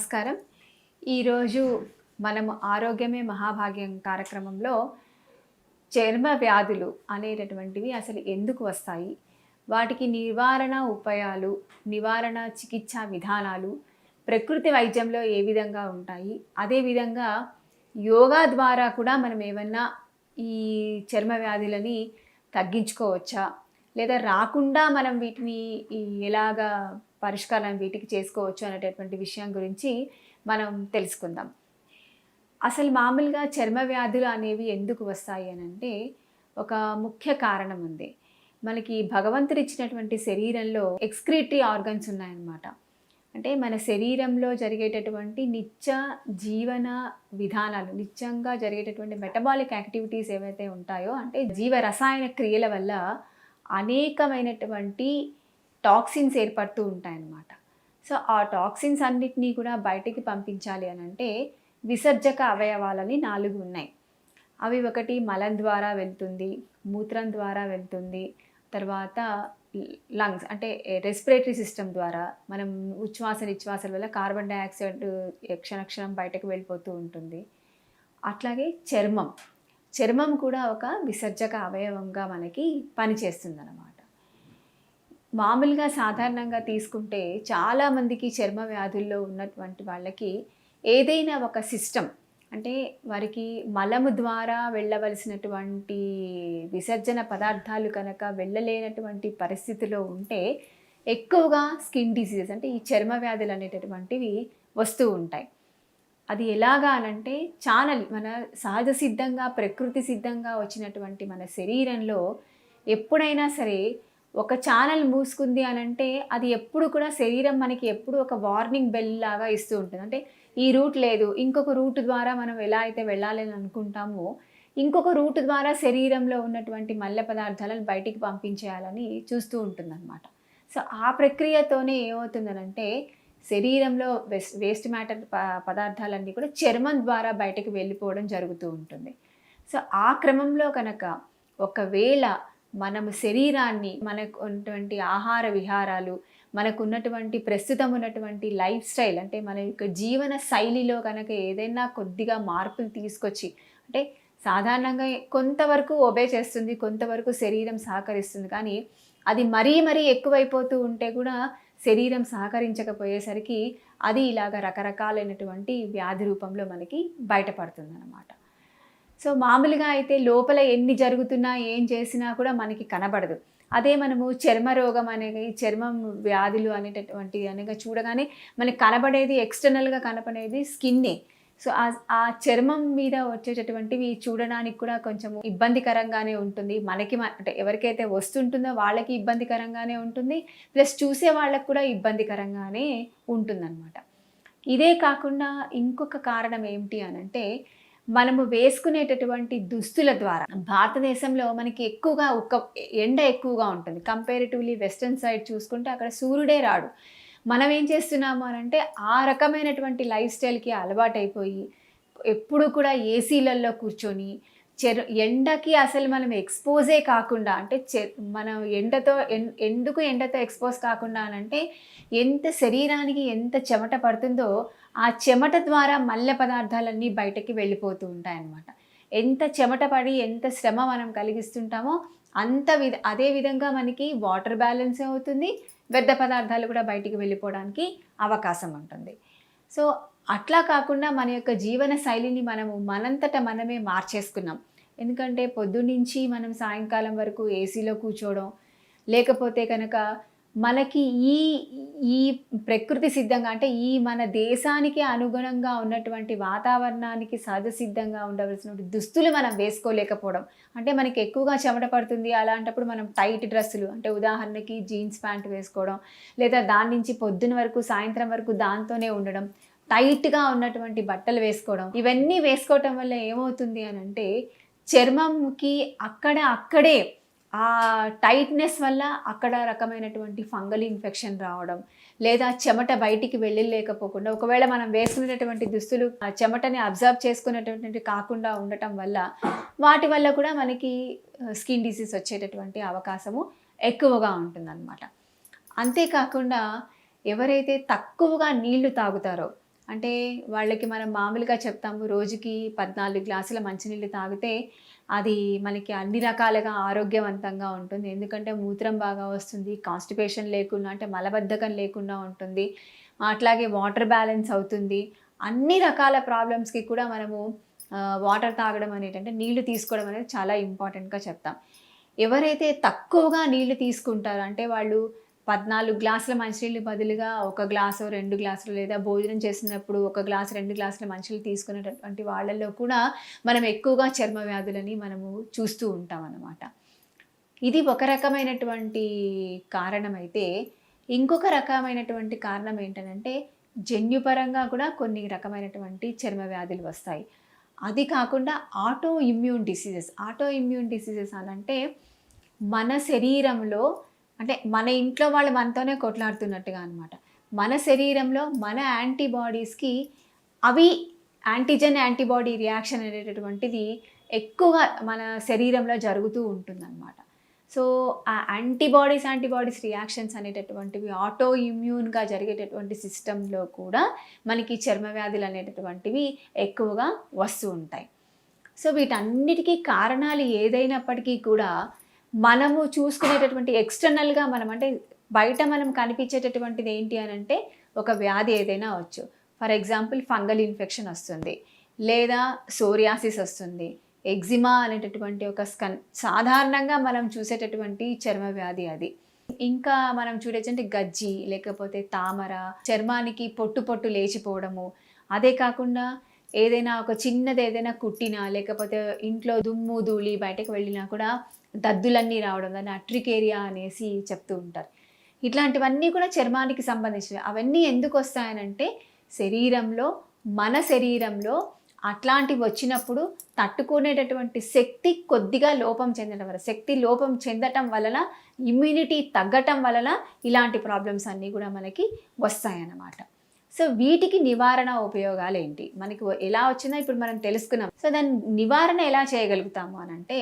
నమస్కారం. ఈరోజు మనము ఆరోగ్యమే మహాభాగ్యం కార్యక్రమంలో చర్మ వ్యాధులు అనేటటువంటివి అసలు ఎందుకు వస్తాయి? వాటికి నివారణ ఉపాయాలు నివారణ చికిత్సా విధానాలు ప్రకృతి వైద్యంలో ఏ విధంగా ఉంటాయి? అదేవిధంగా యోగా ద్వారా కూడా మనం ఏమన్నా ఈ చర్మ వ్యాధులని తగ్గించుకోవచ్చా? లేదా రాకుండా మనం వీటిని ఎలాగా పరిష్కారం వీటికి చేసుకోవచ్చు అనేటటువంటి విషయం గురించి మనం తెలుసుకుందాం. అసలు మామూలుగా చర్మ వ్యాధులు అనేవి ఎందుకు వస్తాయి అని అంటే ఒక ముఖ్య కారణం ఉంది. మనకి భగవంతుడు ఇచ్చినటువంటి శరీరంలో ఎక్స్క్రీటరీ ఆర్గన్స్ ఉన్నాయన్నమాట. అంటే మన శరీరంలో జరిగేటటువంటి నిత్య జీవన విధానాలు నిత్యంగా జరిగేటటువంటి మెటబాలిక్ యాక్టివిటీస్ ఏవైతే ఉంటాయో అంటే జీవ రసాయన క్రియల వల్ల అనేకమైనటువంటి టాక్సిన్స్ ఏర్పడుతూ ఉంటాయన్నమాట. సో ఆ టాక్సిన్స్ అన్నిటినీ కూడా బయటికి పంపించాలి అని అంటే విసర్జక అవయవాలని నాలుగు ఉన్నాయి. అవి ఒకటి మలం ద్వారా వెళ్తుంది మూత్రం ద్వారా వెళ్తుంది తర్వాత లంగ్స్ అంటే రెస్పిరేటరీ సిస్టమ్ ద్వారా మనం ఉచ్ఛ్వాస నిశ్వాసాల వల్ల కార్బన్ డైఆక్సైడ్ క్షణక్షణం బయటకు వెళ్ళిపోతూ ఉంటుంది. అట్లాగే చర్మం. చర్మం కూడా ఒక విసర్జక అవయవంగా మనకి పనిచేస్తుంది అనమాట మామూలుగా సాధారణంగా తీసుకుంటే చాలామందికి చర్మ వ్యాధుల్లో ఉన్నటువంటి వాళ్ళకి ఏదైనా ఒక సిస్టమ్ అంటే వారికి మలము ద్వారా వెళ్ళవలసినటువంటి విసర్జన పదార్థాలు కనుక వెళ్ళలేనటువంటి పరిస్థితిలో ఉంటే ఎక్కువగా స్కిన్ డిసీజెస్ అంటే ఈ చర్మ వ్యాధులు అనేటటువంటివి వస్తూ ఉంటాయి. అది ఎలాగా అనంటే ఛానల్ మన సహజ సిద్ధంగా ప్రకృతి సిద్ధంగా వచ్చినటువంటి మన శరీరంలో ఎప్పుడైనా సరే ఒక ఛానల్ మూసుకుంది అని అంటే అది ఎప్పుడు కూడా శరీరం మనకి ఎప్పుడు ఒక వార్నింగ్ బెల్ లాగా ఇస్తూ ఉంటుంది. అంటే ఈ రూట్ లేదు ఇంకొక రూట్ ద్వారా మనం ఎలా అయితే వెళ్ళాలి అని అనుకుంటామో ఇంకొక రూట్ ద్వారా శరీరంలో ఉన్నటువంటి మల్లె పదార్థాలను బయటికి పంపించేయాలని చూస్తూ ఉంటుందన్నమాట. సో ఆ ప్రక్రియతోనే ఏమవుతుందనంటే శరీరంలో వేస్ట్ వేస్ట్ మ్యాటర్ ప పదార్థాలన్నీ కూడా చర్మం ద్వారా బయటకు వెళ్ళిపోవడం జరుగుతూ ఉంటుంది. సో ఆ క్రమంలో కనుక ఒకవేళ మనము శరీరాన్ని మనకు ఉన్నటువంటి ఆహార విహారాలు మనకు ఉన్నటువంటి ప్రస్తుతం ఉన్నటువంటి లైఫ్ స్టైల్ అంటే మన యొక్క జీవన శైలిలో కనుక ఏదైనా కొద్దిగా మార్పులు తీసుకొచ్చి అంటే సాధారణంగా కొంతవరకు ఒబే చేస్తుంది కొంతవరకు శరీరం సహకరిస్తుంది కానీ అది మరీ మరీ ఎక్కువైపోతూ ఉంటే కూడా శరీరం సహకరించకపోయేసరికి అది ఇలాగ రకరకాలైనటువంటి వ్యాధి రూపంలో మనకి బయటపడుతుందనమాట సో మామూలుగా అయితే లోపల ఎన్ని జరుగుతున్నా ఏం చేసినా కూడా మనకి కనబడదు. అదే మనము చర్మ రోగం అనేది చర్మం వ్యాధులు అనేటటువంటి అనగా చూడగానే మనకి కనబడేది ఎక్స్టర్నల్గా కనపడేది స్కిన్నే సో ఆ చర్మం మీద వచ్చేటటువంటివి చూడడానికి కూడా కొంచెం ఇబ్బందికరంగానే ఉంటుంది. మనకి మ- అంటే ఎవరికైతే వస్తుంటుందో వాళ్ళకి ఇబ్బందికరంగానే ఉంటుంది. ప్లస్ చూసే వాళ్ళకి కూడా ఇబ్బందికరంగానే ఉంటుందన్నమాట. ఇదే కాకుండా ఇంకొక కారణం ఏమిటి అనంటే మనము వేసుకునేటటువంటి దుస్తుల ద్వారా భారతదేశంలో మనకి ఎక్కువగా ఒక ఎండ ఎక్కువగా ఉంటుంది. కంపేరిటివ్లీ వెస్ట్రన్ సైడ్ చూసుకుంటే అక్కడ సూర్యుడే రాడు. మనం ఏం చేస్తున్నాము అని అంటే ఆ రకమైనటువంటి లైఫ్ స్టైల్కి అలవాటైపోయి ఎప్పుడు కూడా ఏసీలలో కూర్చొని చెర ఎండకి అసలు మనం ఎక్స్పోజే కాకుండా అంటే చె మనం ఎండతో ఎన్- ఎందుకు ఎండతో ఎక్స్పోజ్ కాకుండా అని అంటే ఎంత శరీరానికి ఎంత చెమట పడుతుందో ఆ చెమట ద్వారా మల్లె పదార్థాలన్నీ బయటకి వెళ్ళిపోతూ ఉంటాయన్నమాట. ఎంత చెమట పడి ఎంత శ్రమ మనం కలిగిస్తుంటామో అంత విధ అదే విధంగా మనకి వాటర్ బ్యాలెన్స్ అవుతుంది. వ్యర్థ పదార్థాలు కూడా బయటికి వెళ్ళిపోవడానికి అవకాశం ఉంటుంది. సో అట్లా కాకుండా మన యొక్క జీవన శైలిని మనము మనంతట మనమే మార్చేసుకున్నాం. ఎందుకంటే పొద్దున్నుంచి మనం సాయంకాలం వరకు ఏసీలో కూర్చోవడం లేకపోతే కనుక మనకి ఈ ఈ ప్రకృతి సిద్ధంగా అంటే ఈ మన దేశానికి అనుగుణంగా ఉన్నటువంటి వాతావరణానికి సహజసిద్ధంగా ఉండవలసిన దుస్తులు మనం వేసుకోలేకపోవడం. అంటే మనకి ఎక్కువగా చెమట పడుతుంది. అలాంటప్పుడు మనం టైట్ డ్రెస్సులు అంటే ఉదాహరణకి జీన్స్ ప్యాంట్ వేసుకోవడం లేదా దాని నుంచి పొద్దున వరకు సాయంత్రం వరకు దాంతోనే ఉండడం టైట్గా ఉన్నటువంటి బట్టలు వేసుకోవడం. ఇవన్నీ వేసుకోవటం వల్ల ఏమవుతుంది అని అంటే చర్మంకి అక్కడ అక్కడే ఆ టైట్నెస్ వల్ల అక్కడ రకమైనటువంటి ఫంగల్ ఇన్ఫెక్షన్ రావడం లేదా చెమట బయటికి వెళ్ళలేకపోకుండా ఒకవేళ మనం వేసుకునేటటువంటి దుస్తులు ఆ చెమటని అబ్జర్వ్ చేసుకునేటటువంటి కాకుండా ఉండటం వల్ల వాటి వల్ల కూడా మనకి స్కిన్ డిసీజ్ వచ్చేటటువంటి అవకాశము ఎక్కువగా ఉంటుందన్నమాట. అంతేకాకుండా ఎవరైతే తక్కువగా నీళ్ళు తాగుతారో అంటే వాళ్ళకి మనం మామూలుగా చెప్తాము రోజుకి పద్నాలుగు గ్లాసుల మంచినీళ్ళు తాగితే అది మనకి అన్ని రకాలుగా ఆరోగ్యవంతంగా ఉంటుంది. ఎందుకంటే మూత్రం బాగా వస్తుంది కాన్స్టిపేషన్ లేకుండా అంటే మలబద్ధకం లేకుండా ఉంటుంది అట్లాగే వాటర్ బ్యాలెన్స్ అవుతుంది. అన్ని రకాల ప్రాబ్లమ్స్కి కూడా మనము వాటర్ తాగడం అనేది నీళ్ళు తీసుకోవడం అనేది చాలా ఇంపార్టెంట్గా చెప్తాం. ఎవరైతే తక్కువగా నీళ్ళు తీసుకుంటారో అంటే వాళ్ళు పద్నాలుగు గ్లాసుల మంచినీళ్ళు బదులుగా ఒక గ్లాసు రెండు గ్లాసులు లేదా భోజనం చేసినప్పుడు ఒక గ్లాసు రెండు గ్లాసుల మంచినీళ్ళు తీసుకునేటటువంటి వాళ్ళల్లో కూడా మనం ఎక్కువగా చర్మ వ్యాధులని మనము చూస్తూ ఉంటాం అన్నమాట. ఇది ఒక రకమైనటువంటి కారణం అయితే ఇంకొక రకమైనటువంటి కారణం ఏంటంటే జన్యుపరంగా కూడా కొన్ని రకమైనటువంటి చర్మ వ్యాధులు వస్తాయి. అది కాకుండా auto immune diseases. Auto immune diseases అనంటే మన శరీరంలో అంటే మన ఇంట్లో వాళ్ళు మనతోనే కొట్లాడుతున్నట్టుగా అనమాట మన శరీరంలో మన యాంటీబాడీస్కి అవి యాంటీజెన్ యాంటీబాడీ రియాక్షన్ అనేటటువంటిది ఎక్కువగా మన శరీరంలో జరుగుతూ ఉంటుందన్నమాట. సో ఆ యాంటీబాడీస్ యాంటీబాడీస్ రియాక్షన్స్ అనేటటువంటివి ఆటో ఇమ్యూన్గా జరిగేటటువంటి సిస్టంలో కూడా మనకి చర్మ వ్యాధులు అనేటటువంటివి ఎక్కువగా వస్తూ ఉంటాయి. సో వీటన్నిటికీ కారణాలు ఏదైనప్పటికీ కూడా మనము చూసుకునేటటువంటి ఎక్స్టర్నల్గా మనం అంటే బయట మనం కనిపించేటటువంటిది ఏంటి అని అంటే ఒక వ్యాధి ఏదైనా వచ్చు ఫర్ ఎగ్జాంపుల్ ఫంగల్ ఇన్ఫెక్షన్ వస్తుంది. లేదా సోరియాసిస్ వస్తుంది. ఎగ్జిమా అనేటటువంటి ఒక స్కన్ సాధారణంగా మనం చూసేటటువంటి చర్మ వ్యాధి అది. ఇంకా మనం చూడొచ్చంటే గజ్జి లేకపోతే తామర చర్మానికి పొట్టు పొట్టు లేచిపోవడము. అదే కాకుండా ఏదైనా ఒక చిన్నది ఏదైనా కుట్టినా లేకపోతే ఇంట్లో దుమ్ము ధూళి బయటకు వెళ్ళినా కూడా దద్దులన్నీ రావడం దాన్ని అట్రికేరియా అనేసి చెప్తూ ఉంటారు. ఇట్లాంటివన్నీ కూడా చర్మానికి సంబంధించినవి. అవన్నీ ఎందుకు వస్తాయనంటే శరీరంలో మన శరీరంలో అట్లాంటివి వచ్చినప్పుడు తట్టుకునేటటువంటి శక్తి కొద్దిగా లోపం చెందడం వల్ల శక్తి లోపం చెందటం వలన ఇమ్యూనిటీ తగ్గటం వలన ఇలాంటి ప్రాబ్లమ్స్ అన్నీ కూడా మనకి వస్తాయన్నమాట. సో వీటికి నివారణ ఉపయోగాలు ఏంటి? మనకి ఎలా వచ్చిందో ఇప్పుడు మనం తెలుసుకున్నాం. సో దాని నివారణ ఎలా చేయగలుగుతాము అని అంటే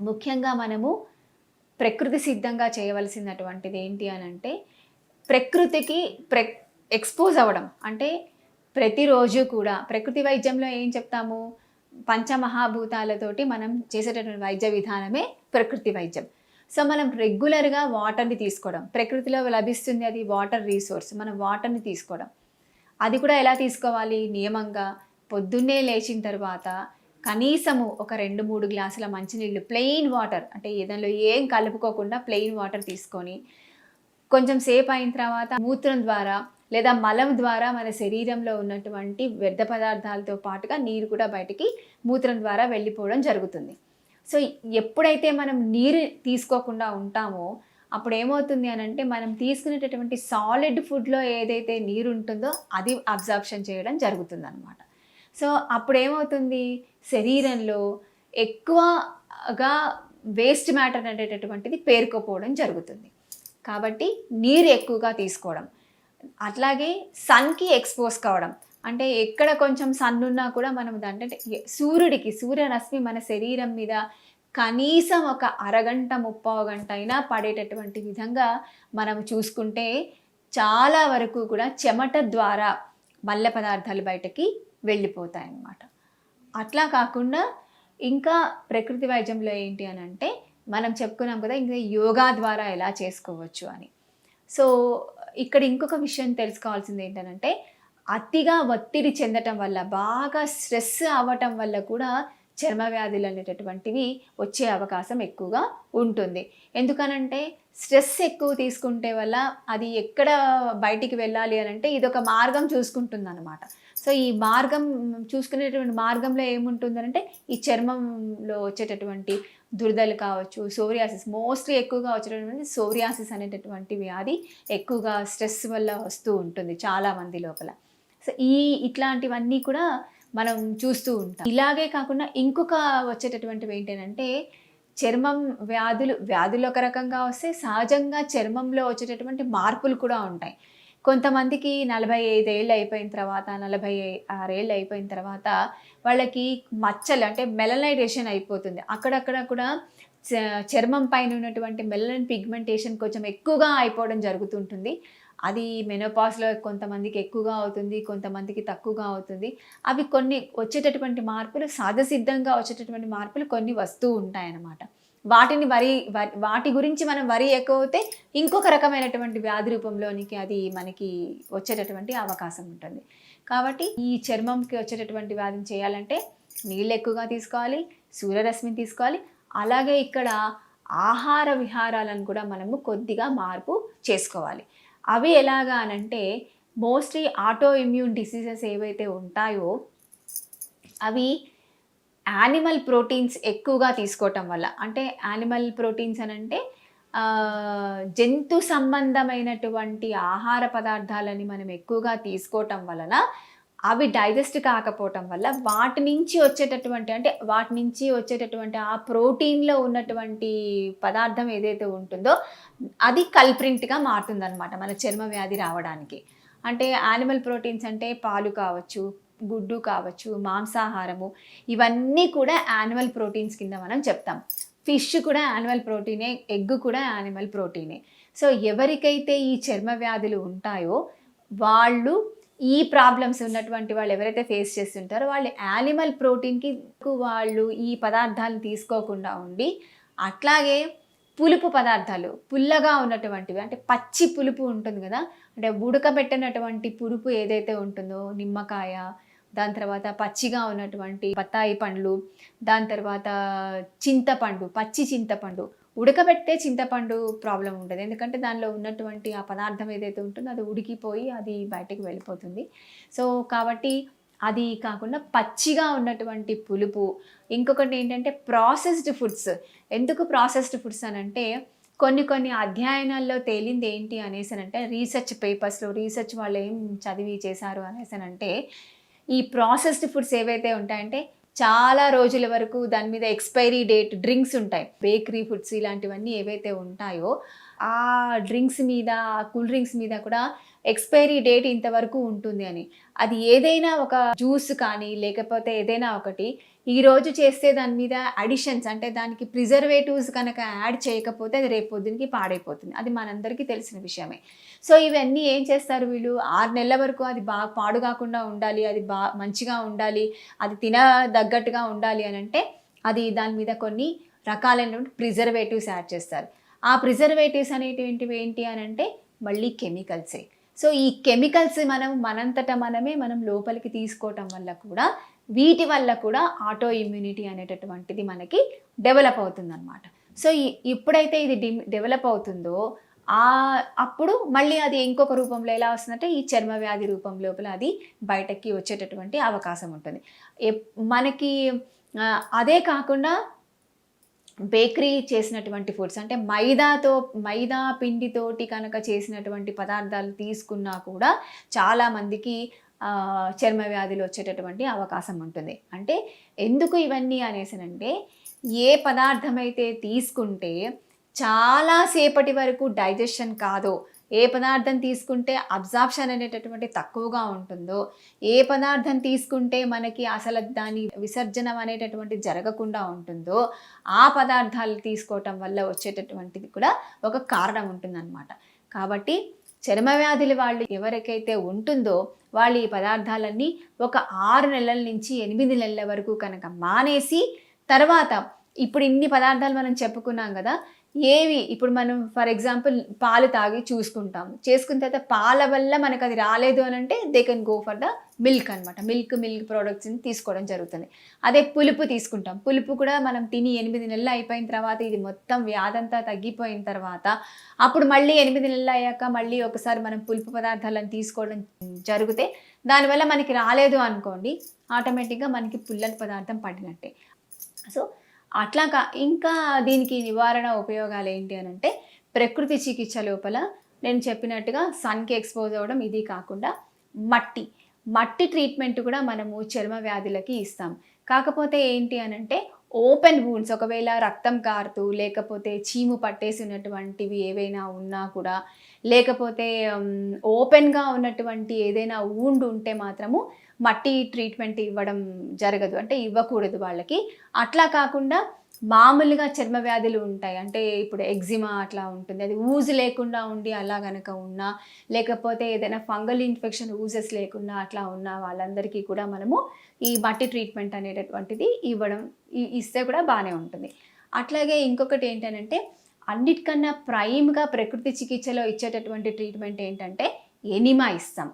ముఖ్యంగా మనము ప్రకృతి సిద్ధంగా చేయవలసినటువంటిది ఏంటి అని అంటే ప్రకృతికి ప్ర ఎక్స్పోజ్ అవ్వడం. అంటే ప్రతిరోజు కూడా ప్రకృతి వైద్యంలో ఏం చెప్తాము? పంచమహాభూతాలతోటి మనం చేసేటటువంటి వైద్య విధానమే ప్రకృతి వైద్యం. సో మనం రెగ్యులర్గా వాటర్ని తీసుకోవడం. ప్రకృతిలో లభిస్తుంది అది వాటర్ రీసోర్స్. మనం వాటర్ని తీసుకోవడం. అది కూడా ఎలా తీసుకోవాలి? నియమంగా పొద్దున్నే లేచిన తర్వాత కనీసము ఒక రెండు మూడు గ్లాసుల మంచినీళ్ళు ప్లెయిన్ వాటర్ అంటే ఏదైనా ఏం కలుపుకోకుండా ప్లెయిన్ వాటర్ తీసుకొని కొంచెం సేపు అయిన తర్వాత మూత్రం ద్వారా లేదా మలం ద్వారా మన శరీరంలో ఉన్నటువంటి వ్యర్థ పదార్థాలతో పాటుగా నీరు కూడా బయటికి మూత్రం ద్వారా వెళ్ళిపోవడం జరుగుతుంది. సో ఎప్పుడైతే మనం నీరు తీసుకోకుండా ఉంటామో అప్పుడు ఏమవుతుంది అని అంటే మనం తీసుకునేటటువంటి సాలిడ్ ఫుడ్లో ఏదైతే నీరు ఉంటుందో అది అబ్జార్ప్షన్ చేయడం జరుగుతుంది అనమాట సో అప్పుడు ఏమవుతుంది శరీరంలో ఎక్కువగా వేస్ట్ మ్యాటర్ అనేటటువంటిది పేరుకోపోవడం జరుగుతుంది. కాబట్టి నీరు ఎక్కువగా తీసుకోవడం. అట్లాగే సన్కి ఎక్స్పోజ్ కావడం. అంటే ఎక్కడ కొంచెం సన్ ఉన్నా కూడా మనం అంటే సూర్యుడికి సూర్యరశ్మి మన శరీరం మీద కనీసం ఒక అరగంట ముప్పావు గంట అయినా పడేటటువంటి విధంగా మనం చూసుకుంటే చాలా వరకు కూడా చెమట ద్వారా మల్ల పదార్థాలు బయటకి వెళ్ళిపోతాయి అన్నమాట అట్లా కాకుండా ఇంకా ప్రకృతి వైద్యంలో ఏంటి అని అంటే మనం చెప్పుకున్నాం కదా ఇంకా యోగా ద్వారా ఎలా చేసుకోవచ్చు అని. సో ఇక్కడ ఇంకొక విషయం తెలుసుకోవాల్సింది ఏంటంటే అతిగా ఒత్తిడి చెందటం వల్ల బాగా స్ట్రెస్ అవ్వటం వల్ల కూడా చర్మ వ్యాధులు అనేటటువంటివి వచ్చే అవకాశం ఎక్కువగా ఉంటుంది. ఎందుకనంటే స్ట్రెస్ ఎక్కువ తీసుకుంటే వల్ల అది ఎక్కడ బయటికి వెళ్ళాలి అని అంటే ఇదొక మార్గం చూసుకుంటుంది అనమాట సో ఈ మార్గం చూసుకునేటువంటి మార్గంలో ఏముంటుందంటే ఈ చర్మంలో వచ్చేటటువంటి దురదలు కావచ్చు సోరియాసిస్ మోస్ట్లీ ఎక్కువగా వచ్చేటటువంటి సోరియాసిస్ అనేటటువంటి వ్యాధి ఎక్కువగా స్ట్రెస్ వల్ల వస్తూ ఉంటుంది చాలామంది లోపల. సో ఈ ఇట్లాంటివన్నీ కూడా మనం చూస్తూ ఉంటాం. ఇలాగే కాకుండా ఇంకొక వచ్చేటటువంటివి ఏంటంటే చర్మం వ్యాధులు వ్యాధులు ఒక రకంగా వస్తే సహజంగా చర్మంలో వచ్చేటటువంటి మార్పులు కూడా ఉంటాయి. కొంతమందికి నలభై ఐదేళ్ళు అయిపోయిన తర్వాత నలభై ఆరేళ్ళు అయిపోయిన తర్వాత వాళ్ళకి మచ్చలు అంటే మెలనైజేషన్ అయిపోతుంది. అక్కడక్కడ కూడా చర్మం పైన ఉన్నటువంటి మెలన్ పిగ్మెంటేషన్ కొంచెం ఎక్కువగా అయిపోవడం జరుగుతుంటుంది. అది మెనోపాస్లో కొంతమందికి ఎక్కువగా అవుతుంది కొంతమందికి తక్కువగా అవుతుంది. అవి కొన్ని వచ్చేటటువంటి మార్పులు సాధసిద్ధంగా వచ్చేటటువంటి మార్పులు కొన్ని వస్తూ ఉంటాయన్నమాట. వాటిని వరి వరి- వాటి గురించి మనం వరి ఎక్కువైతే ఇంకొక రకమైనటువంటి వ్యాధి రూపంలోనికి అది మనకి వచ్చేటటువంటి అవకాశం ఉంటుంది. కాబట్టి ఈ చర్మంకి వచ్చేటటువంటి వ్యాధిని చేయాలంటే నీళ్ళు ఎక్కువగా తీసుకోవాలి సూర్యరశ్మిని తీసుకోవాలి. అలాగే ఇక్కడ ఆహార విహారాలను కూడా మనము కొద్దిగా మార్పు చేసుకోవాలి. అవి ఎలాగా అనంటే మోస్ట్లీ ఆటో ఇమ్యూన్ డిసీజెస్ ఏవైతే ఉంటాయో అవి యానిమల్ ప్రోటీన్స్ ఎక్కువగా తీసుకోవటం వల్ల. అంటే యానిమల్ ప్రోటీన్స్ అని అంటే జంతు సంబంధమైనటువంటి ఆహార పదార్థాలని మనం ఎక్కువగా తీసుకోవటం వలన అవి డైజెస్ట్ కాకపోవటం వల్ల వాటి నుంచి వచ్చేటటువంటి అంటే వాటి నుంచి వచ్చేటటువంటి ఆ ప్రోటీన్లో ఉన్నటువంటి పదార్థం ఏదైతే ఉంటుందో అది కల్ప్రింట్గా మారుతుందన్నమాట మన చర్మ వ్యాధి రావడానికి. అంటే యానిమల్ ప్రోటీన్స్ అంటే పాలు కావచ్చు గుడ్డు కావచ్చు మాంసాహారము ఇవన్నీ కూడా యానిమల్ ప్రోటీన్స్ కింద మనం చెప్తాం. ఫిష్ కూడా యానిమల్ ప్రోటీనే ఎగ్ కూడా యానిమల్ ప్రోటీనే. సో ఎవరికైతే ఈ చర్మ వ్యాధులు ఉంటాయో వాళ్ళు ఈ ప్రాబ్లమ్స్ ఉన్నటువంటి వాళ్ళు ఎవరైతే ఫేస్ చేస్తుంటారో వాళ్ళు యానిమల్ ప్రోటీన్కి వాళ్ళు ఈ పదార్థాలను తీసుకోకుండా ఉండి అట్లాగే పులుపు పదార్థాలు పుల్లగా ఉన్నటువంటివి అంటే పచ్చి పులుపు ఉంటుంది కదా అంటే ఉడకబెట్టినటువంటి పులుపు ఏదైతే ఉంటుందో నిమ్మకాయ దాని తర్వాత పచ్చిగా ఉన్నటువంటి బత్తాయి పండ్లు దాని తర్వాత చింతపండు పచ్చి చింతపండు. ఉడకబెట్టే చింతపండు ప్రాబ్లం ఉంటుంది ఎందుకంటే దానిలో ఉన్నటువంటి ఆ పదార్థం ఏదైతే ఉంటుందో అది ఉడికిపోయి అది బయటకు వెళ్ళిపోతుంది. సో కాబట్టి అది కాకుండా పచ్చిగా ఉన్నటువంటి పులుపు ఇంకొకటి ఏంటంటే ప్రాసెస్డ్ ఫుడ్స్. ఎందుకు ప్రాసెస్డ్ ఫుడ్స్ అని అంటే కొన్ని కొన్ని అధ్యయనాల్లో తేలింది ఏంటి అనేసి అంటే రీసెర్చ్ పేపర్స్లో రీసెర్చ్ వాళ్ళు ఏం చదివి చేశారు అనేసి అంటే ఈ ప్రాసెస్డ్ ఫుడ్స్ ఏవైతే ఉంటాయంటే చాలా రోజుల వరకు దాని మీద ఎక్స్పైరీ డేట్ డ్రింక్స్ ఉంటాయి. బేకరీ ఫుడ్స్ ఇలాంటివన్నీ ఏవైతే ఉంటాయో ఆ డ్రింక్స్ మీద కూల్ డ్రింక్స్ మీద కూడా ఎక్స్పైరీ డేట్ ఇంతవరకు ఉంటుంది అని. అది ఏదైనా ఒక జ్యూస్ కానీ లేకపోతే ఏదైనా ఒకటి ఈరోజు చేస్తే దాని మీద అడిషన్స్ అంటే దానికి ప్రిజర్వేటివ్స్ కనుక యాడ్ చేయకపోతే అది రేపు పొద్దునకి పాడైపోతుంది. అది మనందరికీ తెలిసిన విషయమే. సో ఇవన్నీ ఏం చేస్తారు వీళ్ళు? ఆరు నెలల వరకు అది బాగా పాడు కాకుండా ఉండాలి అది బా మంచిగా ఉండాలి అది తినదగ్గట్టుగా ఉండాలి అని అంటే అది దాని మీద కొన్ని రకాలైనటువంటి ప్రిజర్వేటివ్స్ యాడ్ చేస్తారు. ఆ ప్రిజర్వేటివ్స్ అనేటువంటివి ఏంటి అని అంటే మళ్ళీ కెమికల్సే సో ఈ కెమికల్స్ మనం మనంతట మనమే మనం లోపలికి తీసుకోవటం వల్ల కూడా వీటి వల్ల కూడా ఆటో ఇమ్యూనిటీ అనేటటువంటిది మనకి డెవలప్ అవుతుందన్నమాట. సో ఎప్పుడైతే ఇది డి- డెవలప్ అవుతుందో ఆ అప్పుడు మళ్ళీ అది ఇంకొక రూపంలో ఎలా వస్తుందంటే ఈ చర్మ వ్యాధి రూపం లోపల అది బయటకి వచ్చేటటువంటి అవకాశం ఉంటుంది. ఎప్- మనకి అదే కాకుండా బేకరీ చేసినటువంటి ఫుడ్స్ అంటే మైదాతో మైదా పిండితోటి కనుక చేసినటువంటి పదార్థాలు తీసుకున్నా కూడా చాలామందికి చర్మ వ్యాధులు వచ్చేటటువంటి అవకాశం ఉంటుంది. అంటే ఎందుకు ఇవన్నీ అనేసినంటే ఏ పదార్థం అయితే తీసుకుంటే చాలాసేపటి వరకు డైజెషన్ కాదో. ఏ పదార్థం తీసుకుంటే అబ్జార్ప్షన్ అనేటటువంటి తక్కువగా ఉంటుందో ఏ పదార్థం తీసుకుంటే మనకి అసలు దాని విసర్జనం అనేటటువంటి జరగకుండా ఉంటుందో ఆ పదార్థాలు తీసుకోవటం వల్ల వచ్చేటటువంటిది కూడా ఒక కారణం ఉంటుందన్నమాట. కాబట్టి చర్మ వ్యాధులు వాళ్ళు ఎవరికైతే ఉంటుందో వాళ్ళు ఈ పదార్థాలన్నీ ఒక ఆరు నెలల నుంచి ఎనిమిది నెలల వరకు కనుక మానేసి తర్వాత ఇప్పుడు ఇన్ని పదార్థాలు మనం చెప్పుకున్నాం కదా ఏవి? ఇప్పుడు మనం ఫర్ ఎగ్జాంపుల్ పాలు తాగి చూసుకుంటాం చేసుకున్న తర్వాత పాల వల్ల మనకు అది రాలేదు అని అంటే they can go for the milk అనమాట మిల్క్ మిల్క్ ప్రోడక్ట్స్ని తీసుకోవడం జరుగుతుంది. అదే పులుపు తీసుకుంటాం. పులుపు కూడా మనం తిని ఎనిమిది నెలలు అయిపోయిన తర్వాత ఇది మొత్తం వ్యాధంతా తగ్గిపోయిన తర్వాత అప్పుడు మళ్ళీ ఎనిమిది నెలలు అయ్యాక మళ్ళీ ఒకసారి మనం పులుపు పదార్థాలను తీసుకోవడం జరిగితే దానివల్ల మనకి రాలేదు అనుకోండి ఆటోమేటిక్గా మనకి పుల్లని పదార్థం పడినట్టే సో అట్లాగా ఇంకా దీనికి నివారణ ఉపయోగాలు ఏంటి అని అంటే ప్రకృతి చికిత్స లోపల నేను చెప్పినట్టుగా సన్కి ఎక్స్పోజ్ అవ్వడం ఇది కాకుండా మట్టి మట్టి ట్రీట్మెంట్ కూడా మనము చర్మ వ్యాధులకి ఇస్తాం. కాకపోతే ఏంటి అని అంటే ఓపెన్ వూండ్స్ ఒకవేళ రక్తం కారుతూ లేకపోతే చీము పట్టేసి ఉన్నటువంటివి ఏవైనా ఉన్నా కూడా లేకపోతే ఓపెన్గా ఉన్నటువంటి ఏదైనా ఊండ్ ఉంటే మాత్రము మట్టి ట్రీట్మెంట్ ఇవ్వడం జరగదు. అంటే ఇవ్వకూడదు వాళ్ళకి. అట్లా కాకుండా మామూలుగా చర్మ వ్యాధులు ఉంటాయి. అంటే ఇప్పుడు ఎగ్జిమా అట్లా ఉంటుంది. అది ఊజు లేకుండా ఉండి అలా గనక ఉన్నా లేకపోతే ఏదైనా ఫంగల్ ఇన్ఫెక్షన్ ఊజెస్ లేకుండా అట్లా ఉన్న వాళ్ళందరికీ కూడా మనము ఈ మట్టి ట్రీట్మెంట్ అనేటటువంటిది ఇవ్వడం ఇ- ఇస్తే కూడా బాగానే ఉంటుంది. అట్లాగే ఇంకొకటి ఏంటంటే అన్నిటికన్నా ప్రైమ్గా ప్రకృతి చికిత్సలో ఇచ్చేటటువంటి ట్రీట్మెంట్ ఏంటంటే ఎనిమా ఇస్తాం.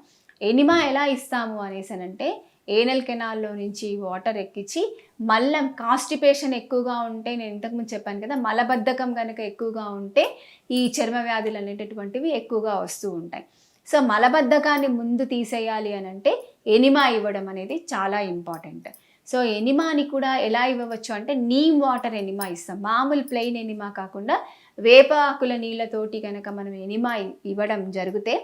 ఎనిమా ఎలా ఇస్తాము అనేసనంటే ఏనల్ కెనాల్లో నుంచి వాటర్ ఎక్కించి మళ్ళీ కాన్స్టిపేషన్ ఎక్కువగా ఉంటే నేను ఇంతకుముందు చెప్పాను కదా మలబద్ధకం కనుక ఎక్కువగా ఉంటే ఈ చర్మ వ్యాధులు అనేటటువంటివి ఎక్కువగా వస్తూ ఉంటాయి. సో మలబద్ధకాన్ని ముందు తీసేయాలి అని అంటే ఎనిమా ఇవ్వడం అనేది చాలా ఇంపార్టెంట్. సో ఎనిమాని కూడా ఎలా ఇవ్వవచ్చు అంటే నీమ్ వాటర్ ఎనిమా ఇస్తాం. మామూలు ప్లెయిన్ ఎనిమా కాకుండా వేప ఆకుల నీళ్ళతోటి కనుక మనం ఎనిమా ఇవ్వడం జరిగితే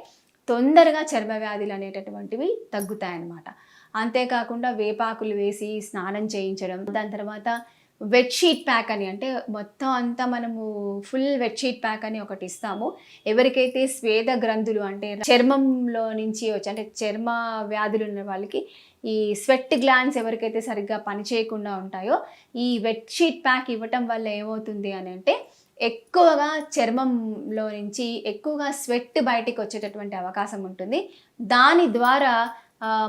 తొందరగా చర్మ వ్యాధులు అనేటటువంటివి తగ్గుతాయన్నమాట. అంతేకాకుండా వేపాకులు వేసి స్నానం చేయించడం దాని తర్వాత వెడ్షీట్ ప్యాక్ అని అంటే మొత్తం అంతా మనము ఫుల్ వెట్ షీట్ ప్యాక్ అని ఒకటి ఇస్తాము. ఎవరికైతే స్వేద గ్రంథులు అంటే చర్మంలో నుంచి వచ్చి అంటే చర్మ వ్యాధులు ఉన్న వాళ్ళకి ఈ స్వెట్ గ్లాన్స్ ఎవరికైతే సరిగ్గా పనిచేయకుండా ఉంటాయో ఈ వెట్ షీట్ ప్యాక్ ఇవ్వటం వల్ల ఏమవుతుంది అని అంటే ఎక్కువగా చర్మంలో నుంచి ఎక్కువగా స్వెట్ బయటికి వచ్చేటటువంటి అవకాశం ఉంటుంది. దాని ద్వారా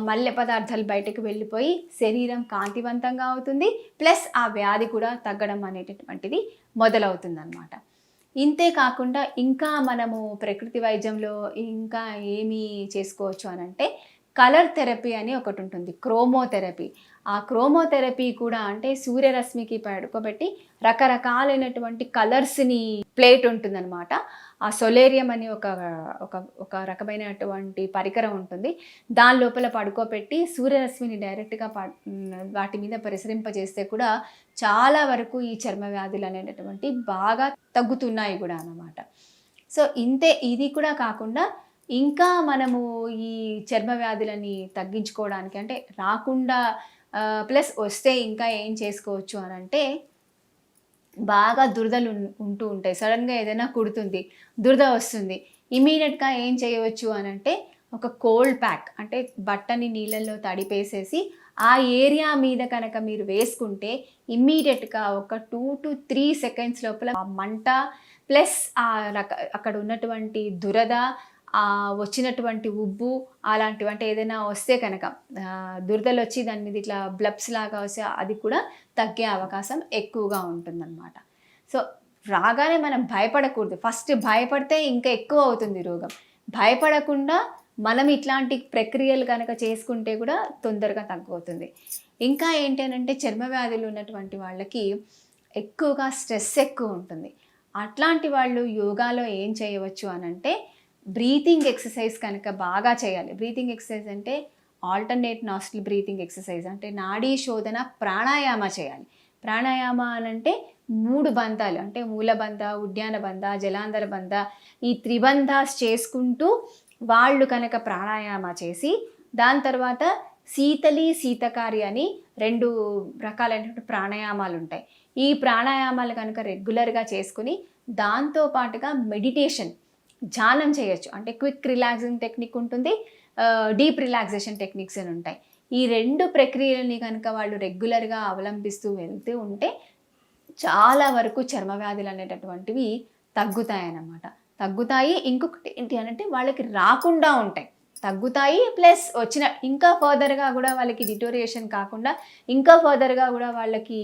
మల్లె పదార్థాలు బయటకు వెళ్ళిపోయి శరీరం కాంతివంతంగా అవుతుంది. ప్లస్ ఆ వ్యాధి కూడా తగ్గడం అనేటటువంటిది మొదలవుతుందన్నమాట. ఇంతే కాకుండా ఇంకా మనము ప్రకృతి వైద్యంలో ఇంకా ఏమి చేసుకోవచ్చు అని అంటే కలర్ థెరపీ అని ఒకటి ఉంటుంది. క్రోమోథెరపీ. ఆ క్రోమోథెరపీ కూడా అంటే సూర్యరశ్మికి పడుకోబెట్టి రకరకాలైనటువంటి కలర్స్ని ప్లేట్ ఉంటుందన్నమాట. ఆ సొలేరియం అని ఒక ఒక ఒక రకమైనటువంటి పరికరం ఉంటుంది. దాని లోపల పడుకోబెట్టి సూర్యరశ్మిని డైరెక్ట్గా ప వాటి మీద ప్రసరింపజేస్తే కూడా చాలా వరకు ఈ చర్మ వ్యాధులు అనేటటువంటి బాగా తగ్గుతున్నాయి కూడా అన్నమాట. సో ఇంతే ఇది కూడా కాకుండా ఇంకా మనము ఈ చర్మ వ్యాధులని తగ్గించుకోవడానికి అంటే రాకుండా ప్లస్ వస్తే ఇంకా ఏం చేసుకోవచ్చు అని అంటే బాగా దురదలు ఉంటూ ఉంటాయి. సడన్గా ఏదైనా కుడుతుంది దురద వస్తుంది. ఇమీడియట్గా ఏం చేయవచ్చు అని అంటే ఒక కోల్డ్ ప్యాక్ అంటే బట్టని నీళ్ళల్లో తడిపేసేసి ఆ ఏరియా మీద కనుక మీరు వేసుకుంటే ఇమ్మీడియట్గా ఒక టూ టు త్రీ సెకండ్స్ లోపల మంట ప్లస్ ఆ రక అక్కడ ఉన్నటువంటి దురద వచ్చినటువంటి ఉబ్బు అలాంటివి అంటే ఏదైనా వస్తే కనుక దురదలు వచ్చి దాని మీద ఇట్లా బ్లబ్స్ లాగా వస్తే అది కూడా తగ్గే అవకాశం ఎక్కువగా ఉంటుందన్నమాట. సో రాగానే మనం భయపడకూడదు. ఫస్ట్ భయపడితే ఇంకా ఎక్కువ అవుతుంది రోగం. భయపడకుండా మనం ఇట్లాంటి ప్రక్రియలు కనుక చేసుకుంటే కూడా తొందరగా తగ్గుతుంది. ఇంకా ఏంటంటే చర్మ వ్యాధులు ఉన్నటువంటి వాళ్ళకి ఎక్కువగా స్ట్రెస్ ఎక్కువ ఉంటుంది. అట్లాంటి వాళ్ళు యోగాలో ఏం చేయవచ్చు అనంటే అంటే బ్రీతింగ్ ఎక్సర్సైజ్ కనుక బాగా చేయాలి. బ్రీతింగ్ ఎక్సర్సైజ్ అంటే ఆల్టర్నేట్ నాస్టిల్ బ్రీతింగ్ ఎక్సర్సైజ్ అంటే నాడీ శోధన ప్రాణాయామ చేయాలి. ప్రాణాయామ అని అంటే మూడు బంధాలు అంటే మూలబంధ ఉద్యాన బంధ జలాంధర బంధ ఈ త్రిబంధాస్ చేసుకుంటూ వాళ్ళు కనుక ప్రాణాయామ చేసి దాని తర్వాత శీతలి శీతకారి అని రెండు రకాలైనటువంటి ప్రాణాయామాలు ఉంటాయి. ఈ ప్రాణాయామాలు కనుక రెగ్యులర్గా చేసుకుని దాంతో పాటుగా మెడిటేషన్ ధ్యానం చేయొచ్చు. అంటే క్విక్ రిలాక్సింగ్ టెక్నిక్ ఉంటుంది డీప్ రిలాక్సేషన్ టెక్నిక్స్ అని ఉంటాయి. ఈ రెండు ప్రక్రియలని కనుక వాళ్ళు రెగ్యులర్గా అవలంబిస్తూ వెళ్తూ ఉంటే చాలా వరకు చర్మ వ్యాధులు అనేటటువంటివి తగ్గుతాయన్నమాట. తగ్గుతాయి ఇంకొకటి ఏంటి అంటే వాళ్ళకి రాకుండా ఉంటాయి. తగ్గుతాయి ప్లస్ వచ్చిన ఇంకా ఫర్దర్గా కూడా వాళ్ళకి డిటోరియేషన్ కాకుండా ఇంకా ఫర్దర్గా కూడా వాళ్ళకి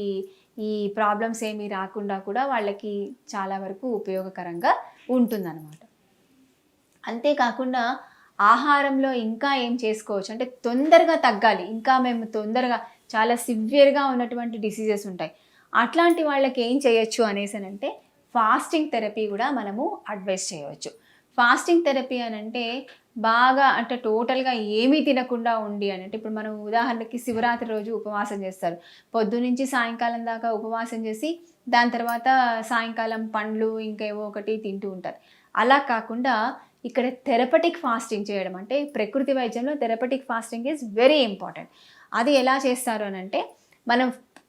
ఈ ప్రాబ్లమ్స్ ఏమీ రాకుండా కూడా వాళ్ళకి చాలా వరకు ఉపయోగకరంగా ఉంటుందన్నమాట. అంతేకాకుండా ఆహారంలో ఇంకా ఏం చేసుకోవచ్చు? అంటే తొందరగా తగ్గాలి. ఇంకా మేము తొందరగా చాలా సివియర్గా ఉన్నటువంటి డిసీజెస్ ఉంటాయి. అట్లాంటి వాళ్ళకి ఏం చేయొచ్చు అనేసనంటే ఫాస్టింగ్ థెరపీ కూడా మనము అడ్వైస్ చేయవచ్చు. ఫాస్టింగ్ థెరపీ అని అంటే బాగా అంటే టోటల్గా ఏమీ తినకుండా ఉండి అని అంటే ఇప్పుడు మనం ఉదాహరణకి శివరాత్రి రోజు ఉపవాసం చేస్తారు. పొద్దు నుంచి సాయంకాలం దాకా ఉపవాసం చేసి దాని తర్వాత సాయంకాలం పండ్లు ఇంకేవో ఒకటి తింటూ ఉంటారు. అలా కాకుండా ఇక్కడ థెరపటిక్ ఫాస్టింగ్ చేయడం అంటే ప్రకృతి వైద్యంలో therapeutic fasting is very important అది ఎలా చేస్తారు అని అంటే మనం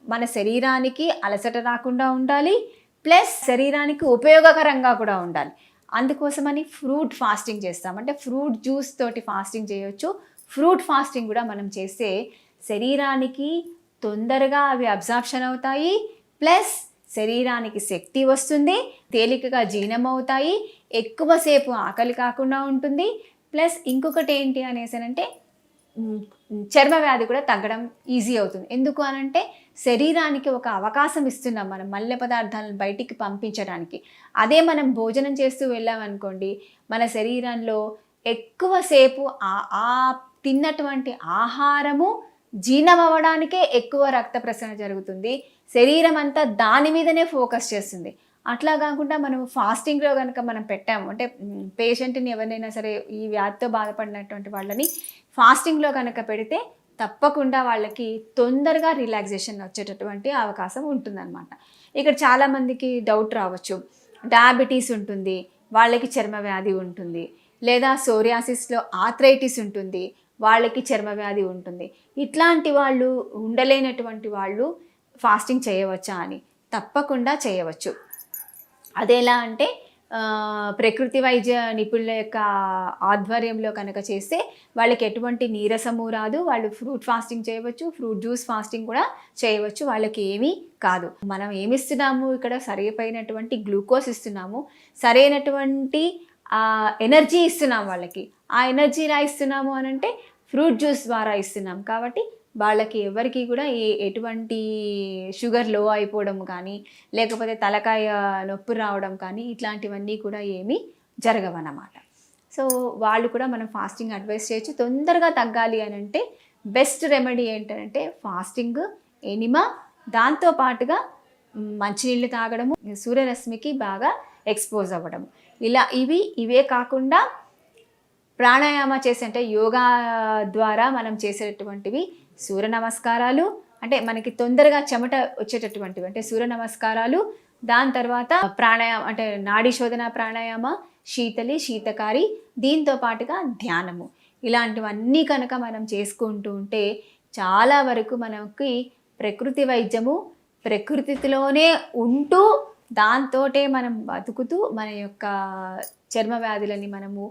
మన శరీరానికి అలసట రాకుండా ఉండాలి ప్లస్ శరీరానికి ఉపయోగకరంగా కూడా ఉండాలి. అందుకోసమని ఫ్రూట్ ఫాస్టింగ్ చేస్తాం. అంటే ఫ్రూట్ జ్యూస్ తోటి ఫాస్టింగ్ చేయొచ్చు. ఫ్రూట్ ఫాస్టింగ్ కూడా మనం చేస్తే శరీరానికి తొందరగా అవి అబ్జార్ప్షన్ అవుతాయి ప్లస్ శరీరానికి శక్తి వస్తుంది తేలికగా జీర్ణమవుతాయి ఎక్కువసేపు ఆకలి కాకుండా ఉంటుంది. ప్లస్ ఇంకొకటి ఏంటి అనేసనంటే మ్, చర్మ వ్యాధి కూడా తగ్గడం ఈజీ అవుతుంది. ఎందుకు అనంటే శరీరానికి ఒక అవకాశం ఇస్తున్నాం మనం మల్లె పదార్థాలను బయటికి పంపించడానికి. అదే మనం భోజనం చేస్తూ వెళ్ళామనుకోండి మన శరీరంలో ఎక్కువసేపు ఆ ఆ తిన్నటువంటి ఆహారము జీర్ణం అవ్వడానికే ఎక్కువ రక్త ప్రసరణ జరుగుతుంది. శరీరం అంతా దాని మీదనే ఫోకస్ చేస్తుంది. అట్లా కాకుండా మనం ఫాస్టింగ్లో కనుక మనం పెట్టాము అంటే పేషెంట్ని ఎవరినైనా సరే ఈ వ్యాధితో బాధపడినటువంటి వాళ్ళని ఫాస్టింగ్లో కనుక పెడితే తప్పకుండా వాళ్ళకి తొందరగా రిలాక్సేషన్ వచ్చేటటువంటి అవకాశం ఉంటుందన్నమాట. ఇక్కడ చాలామందికి డౌట్ రావచ్చు. డయాబెటీస్ ఉంటుంది వాళ్ళకి చర్మ వ్యాధి ఉంటుంది లేదా సోరియాసిస్లో ఆథ్రైటిస్ ఉంటుంది వాళ్ళకి చర్మ వ్యాధి ఉంటుంది. ఇట్లాంటి వాళ్ళు ఉండలేనటువంటి వాళ్ళు ఫాస్టింగ్ చేయవచ్చా అని. తప్పకుండా చేయవచ్చు. అదేలా అంటే ప్రకృతి వైద్య నిపుణుల యొక్క ఆధ్వర్యంలో కనుక చేస్తే వాళ్ళకి ఎటువంటి నీరసము రాదు. వాళ్ళు ఫ్రూట్ ఫాస్టింగ్ చేయవచ్చు ఫ్రూట్ జ్యూస్ ఫాస్టింగ్ కూడా చేయవచ్చు. వాళ్ళకి ఏమీ కాదు. మనం ఏమిస్తున్నాము? ఇక్కడ సరిపోయినటువంటి గ్లూకోజ్ ఇస్తున్నాము. సరైనటువంటి ఎనర్జీ ఇస్తున్నాం వాళ్ళకి. ఆ ఎనర్జీ ఎలా ఇస్తున్నాము అని అంటే ఫ్రూట్ జ్యూస్ ద్వారా ఇస్తున్నాం కాబట్టి వాళ్ళకి ఎవరికి కూడా ఏ ఎటువంటి షుగర్లో అయిపోవడం కానీ లేకపోతే తలకాయ నొప్పి రావడం కానీ ఇట్లాంటివన్నీ కూడా ఏమీ జరగవన్నమాట. సో వాళ్ళు కూడా మనం ఫాస్టింగ్ అడ్వైస్ చేయొచ్చు. తొందరగా తగ్గాలి అని అంటే బెస్ట్ రెమెడీ ఏంటంటే ఫాస్టింగ్ ఎనిమా దాంతో పాటుగా మంచినీళ్ళు తాగడము సూర్యరశ్మికి బాగా ఎక్స్పోజ్ అవ్వడం ఇలా ఇవి ఇవే కాకుండా ప్రాణాయామ చేసే అంటే యోగా ద్వారా మనం చేసేటటువంటివి సూర్య నమస్కారాలు. అంటే మనకి తొందరగా చెమట వచ్చేటటువంటివి. అంటే సూర్య నమస్కారాలు. దాని తర్వాత ప్రాణాయామ అంటే నాడీ శోధన ప్రాణాయామ శీతలి శీతకారి దీంతో పాటుగా ధ్యానము. ఇలాంటివన్నీ కనుక మనం చేసుకుంటూ ఉంటే చాలా వరకు మనకి ప్రకృతి వైద్యము ప్రకృతిలోనే ఉంటూ దాంతోటే మనం బతుకుతూ మన యొక్క చర్మ వ్యాధులని మనము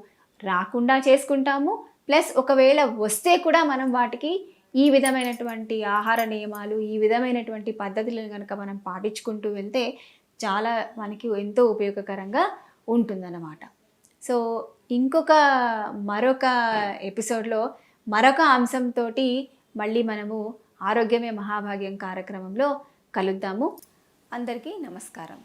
రాకుండా చేసుకుంటాము. ప్లస్ ఒకవేళ వస్తే కూడా మనం వాటికి ఈ విధమైనటువంటి ఆహార నియమాలు ఈ విధమైనటువంటి పద్ధతులను కనుక మనం పాటించుకుంటూ వెళ్తే చాలా మనకి ఎంతో ఉపయోగకరంగా ఉంటుందన్నమాట. సో ఇంకొక మరొక ఎపిసోడ్లో మరొక అంశంతో మళ్ళీ మనము ఆరోగ్యమే మహాభాగ్యం కార్యక్రమంలో కలుద్దాము. అందరికీ నమస్కారం.